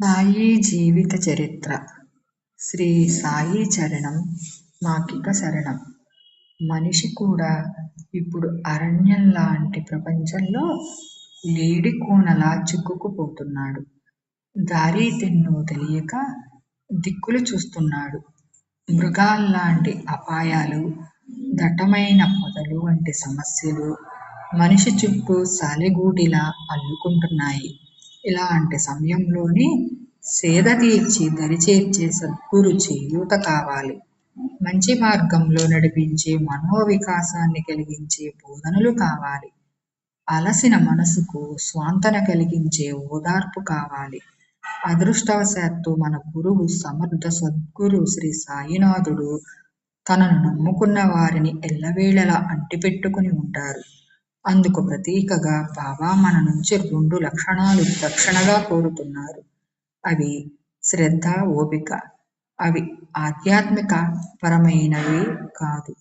సాయి జీవిత చరిత్ర. శ్రీ సాయి చరణం మాకిక శరణం. మనిషి కూడా ఇప్పుడు అరణ్యం లాంటి ప్రపంచంలో లేడి కోనలా చిక్కుకుపోతున్నాడు. దారి తెన్నో తెలియక దిక్కులు చూస్తున్నాడు. మృగాల్లాంటి అపాయాలు దట్టమైన పొదలు వంటి సమస్యలు మనిషి చుట్టూ సాలెగూడిలా అల్లుకుంటున్నాయి. ఇలాంటి సమయంలోనే సేద తీర్చి దరిచేర్చే సద్గురు చేయూత కావాలి. మంచి మార్గంలో నడిపించే మనోవికాసాన్ని కలిగించే బోధనలు కావాలి. అలసిన మనసుకు స్వాంతన కలిగించే ఓదార్పు కావాలి. అదృష్టవశాత్తు మన గురువు సమర్థ సద్గురు శ్రీ సాయినాథుడు తనను నమ్ముకున్న వారిని ఎల్లవేళలా అంటిపెట్టుకుని ఉంటారు. అందుకు ప్రతీకగా బాబా మన నుంచి రెండు లక్షణాలు దక్షిణగా కోరుతున్నారు. అవి శ్రద్ధ ఓపిక. అవి ఆధ్యాత్మిక పరమైనవి కాదు.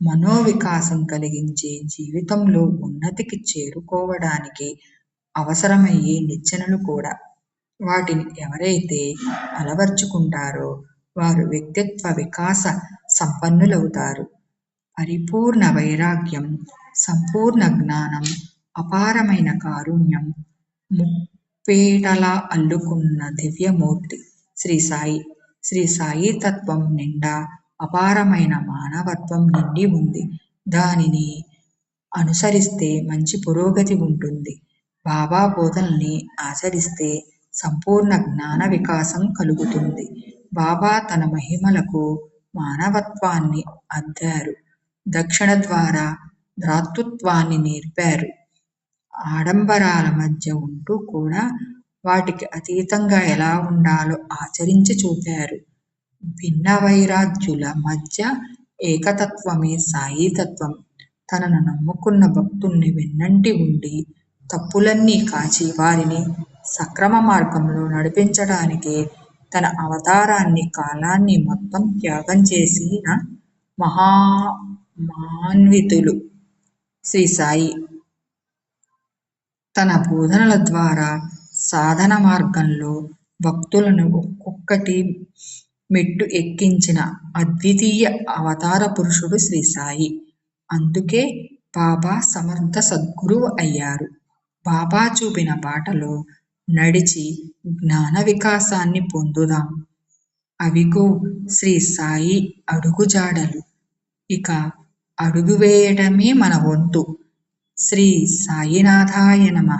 మనోవికాసం కలిగించే జీవితంలో ఉన్నతికి చేరుకోవడానికి అవసరమయ్యే నిచ్చెనలు కూడా. వాటిని ఎవరైతే అలవర్చుకుంటారో వారు వ్యక్తిత్వ వికాస సంపన్నులవుతారు. పరిపూర్ణ వైరాగ్యం సంపూర్ణ జ్ఞానం అపారమైన కారుణ్యం ముప్పేటలా అల్లుకున్న దివ్యమూర్తి శ్రీ సాయి. శ్రీ సాయి తత్వం నిండా అపారమైన మానవత్వం నిండి ఉంది. దానిని అనుసరిస్తే మంచి పురోగతి ఉంటుంది. బాబా బోధనల్ని ఆచరిస్తే సంపూర్ణ జ్ఞాన వికాసం కలుగుతుంది. బాబా తన మహిమలకు మానవత్వాన్ని అద్దారు. దక్షిణ ద్వారా భ్రాతృత్వాన్ని నేర్పారు. ఆడంబరాల మధ్య ఉంటూ కూడా వాటికి అతీతంగా ఎలా ఉండాలో ఆచరించి చూపారు. భిన్న వైరాధ్యుల మధ్య ఏకతత్వమే సాయితత్వం. తనను నమ్ముకున్న భక్తుల్ని వెన్నంటి ఉండి తప్పులన్నీ కాచి వారిని సక్రమ మార్గంలో నడిపించడానికే తన అవతారాన్ని కాలాన్ని మొత్తం త్యాగం చేసిన మహా మాన్వితులు. శ్రీ సాయి తన బోధనల ద్వారా సాధన మార్గంలో భక్తులను ఒక్కొక్కటి మెట్టు ఎక్కించిన అద్వితీయ అవతార పురుషుడు శ్రీ సాయి. అందుకే బాబా సమర్థ సద్గురువు అయ్యారు. బాబా చూపిన బాటలో నడిచి జ్ఞాన వికాసాన్ని పొందుదాం. అవిగో శ్రీ సాయి అడుగుజాడలు. ఇక అడుగువేయటమే మన వంతు. శ్రీ సాయినాథాయ నమ.